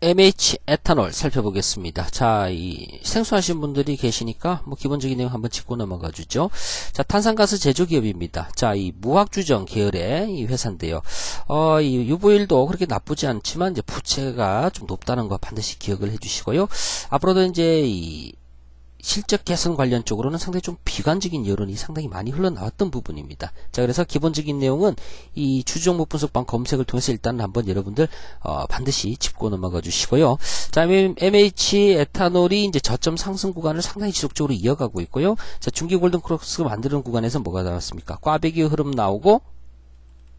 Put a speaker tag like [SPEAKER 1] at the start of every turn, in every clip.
[SPEAKER 1] MH 에탄올 살펴보겠습니다. 자, 이 생소하신 분들이 계시니까 뭐 기본적인 내용 한번 짚고 넘어가 주죠. 자, 탄산가스 제조 기업입니다. 자, 이 무학주정 계열의 이 회사인데요. 어, 이 유보일도 그렇게 나쁘지 않지만 이제 부채가 좀 높다는 거 반드시 기억을 해 주시고요. 앞으로도 이제 이 실적 개선 관련 쪽으로는 상당히 좀 비관적인 여론이 상당히 많이 흘러나왔던 부분입니다. 자, 그래서 기본적인 내용은 이 주종목 분석방 검색을 통해서 일단 한번 여러분들 어, 반드시 짚고 넘어가 주시고요. 자, MH 에탄올이 이제 저점 상승 구간을 상당히 지속적으로 이어가고 있고요. 자, 중기 골든 크로스가 만드는 구간에서 뭐가 나왔습니까? 꽈배기 흐름 나오고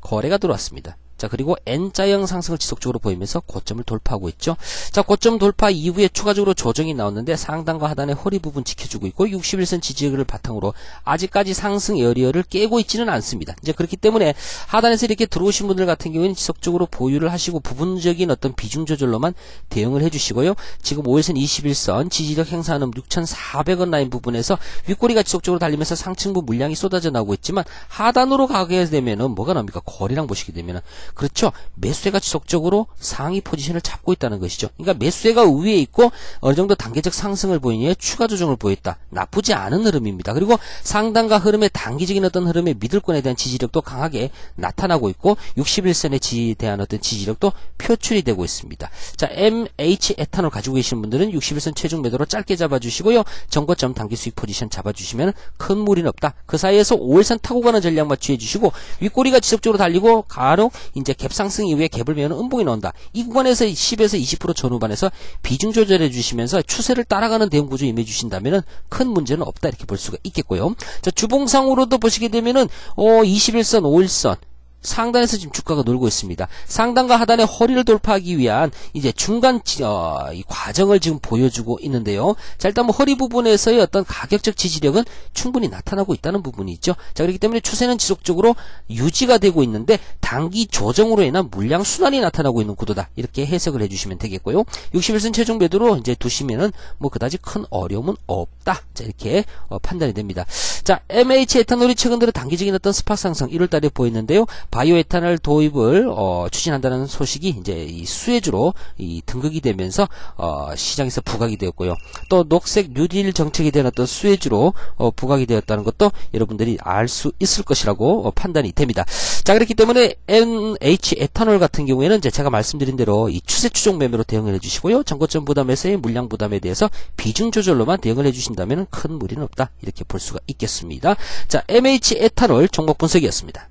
[SPEAKER 1] 거래가 들어왔습니다. 자 그리고 N자형 상승을 지속적으로 보이면서 고점을 돌파하고 있죠. 자 고점 돌파 이후에 추가적으로 조정이 나왔는데 상단과 하단의 허리 부분 지켜주고 있고 61선 지지를 바탕으로 아직까지 상승 여리어를 깨고 있지는 않습니다. 이제 그렇기 때문에 하단에서 이렇게 들어오신 분들 같은 경우에는 지속적으로 보유를 하시고 부분적인 어떤 비중 조절로만 대응을 해주시고요. 지금 5일선 21선 지지력 행사하는 6,400원 라인 부분에서 윗꼬리가 지속적으로 달리면서 상층부 물량이 쏟아져 나오고 있지만 하단으로 가게 되면은 뭐가 나옵니까? 거리랑 보시게 되면은 그렇죠. 매수세가 지속적으로 상위 포지션을 잡고 있다는 것이죠. 그러니까 매수세가 위에 있고 어느 정도 단계적 상승을 보이니 추가 조정을 보였다. 나쁘지 않은 흐름입니다. 그리고 상단과 흐름의 단기적인 어떤 흐름의 미들권에 대한 지지력도 강하게 나타나고 있고 61선에 지에 대한 어떤 지지력도 표출이 되고 있습니다. 자, MH 에탄올 가지고 계신 분들은 61선 최종 매도로 짧게 잡아주시고요. 정거점 단기 수익 포지션 잡아주시면 큰 무리는 없다. 그 사이에서 5일선 타고 가는 전략 맞추해 주시고 윗꼬리가 지속적으로 달리고 가로 이제 갭 상승 이후에 갭을 메우는 음봉이 나온다. 이 구간에서 10에서 20% 전후반에서 비중 조절해 주시면서 추세를 따라가는 대응 구조 임해 주신다면은 큰 문제는 없다 이렇게 볼 수가 있겠고요. 자, 주봉상으로도 보시게 되면은 어 21선, 5일선 상단에서 지금 주가가 놀고 있습니다. 상단과 하단의 허리를 돌파하기 위한 이제 중간 어, 과정을 지금 보여주고 있는데요. 자 일단 뭐 허리 부분에서의 어떤 가격적 지지력은 충분히 나타나고 있다는 부분이 있죠. 자 그렇기 때문에 추세는 지속적으로 유지가 되고 있는데 단기 조정으로 인한 물량 순환이 나타나고 있는 구도다. 이렇게 해석을 해주시면 되겠고요. 61선 최종 매도로 이제 두시면은 뭐 그다지 큰 어려움은 없다. 자 이렇게 어, 판단이 됩니다. 자 MH 에탄올이 최근 들어 단기적인 어떤 스파 상승 1월달에 보였는데요. 바이오에탄올 도입을 어, 추진한다는 소식이 이제 이 수혜주로 이 등극이 되면서 어, 시장에서 부각이 되었고요. 또 녹색 뉴딜 정책에 대한 어떤 수혜주로 어, 부각이 되었다는 것도 여러분들이 알 수 있을 것이라고 어, 판단이 됩니다. 자 그렇기 때문에 NH 에탄올 같은 경우에는 이제 제가 말씀드린 대로 이 추세 추종 매매로 대응을 해주시고요. 정거점 부담에서의 물량 부담에 대해서 비중 조절로만 대응을 해주신다면 큰 무리는 없다 이렇게 볼 수가 있겠습니다. 자 MH 에탄올 종목 분석이었습니다.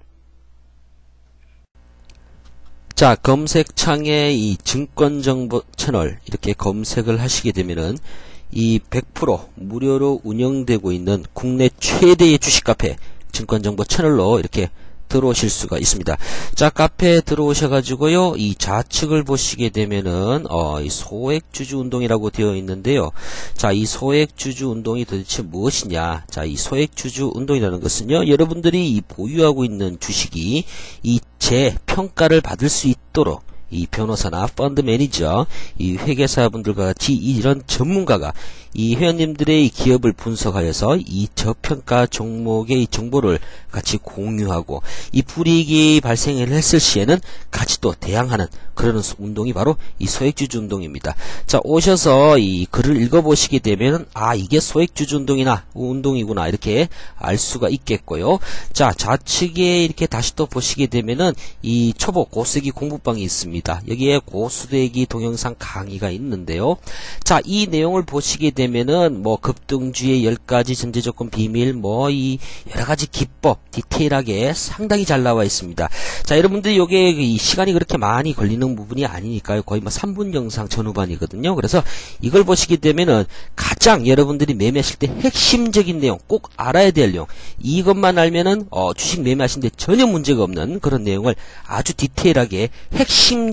[SPEAKER 1] 자, 검색창에 이 증권정보 채널 이렇게 검색을 하시게 되면은 이 100% 무료로 운영되고 있는 국내 최대의 주식 카페 증권정보 채널로 이렇게 들어오실 수가 있습니다. 자, 카페에 들어오셔가지고요, 이 좌측을 보시게 되면은, 어, 이 소액주주 운동이라고 되어 있는데요. 자, 이 소액주주 운동이 도대체 무엇이냐. 자, 이 소액주주 운동이라는 것은요, 여러분들이 이 보유하고 있는 주식이 이 재평가를 받을 수 있도록 이 변호사나 펀드 매니저, 이 회계사분들과 같이 이런 전문가가 이 회원님들의 기업을 분석하여서 이 저평가 종목의 정보를 같이 공유하고 이 불이익이 발생을 했을 시에는 같이 또 대항하는 그런 운동이 바로 이 소액주주 운동입니다. 자 오셔서 이 글을 읽어보시게 되면 아 이게 소액주주 운동이나 운동이구나 이렇게 알 수가 있겠고요. 자 좌측에 이렇게 다시 또 보시게 되면은 이 초보 고수기 공부방이 있습니다. 여기에 고수대기 동영상 강의가 있는데요. 자 이 내용을 보시게 되면 되면은 뭐 급등주의 10가지 전제조건 비밀 뭐 이 여러가지 기법 디테일하게 상당히 잘 나와 있습니다. 자 여러분들 요게 이 시간이 그렇게 많이 걸리는 부분이 아니니까요. 거의 뭐 3분 영상 전후반이거든요. 그래서 이걸 보시게 되면은 가장 여러분들이 매매하실 때 핵심적인 내용 꼭 알아야 될 내용 이것만 알면은 어, 주식 매매하시는데 전혀 문제가 없는 그런 내용을 아주 디테일하게 핵심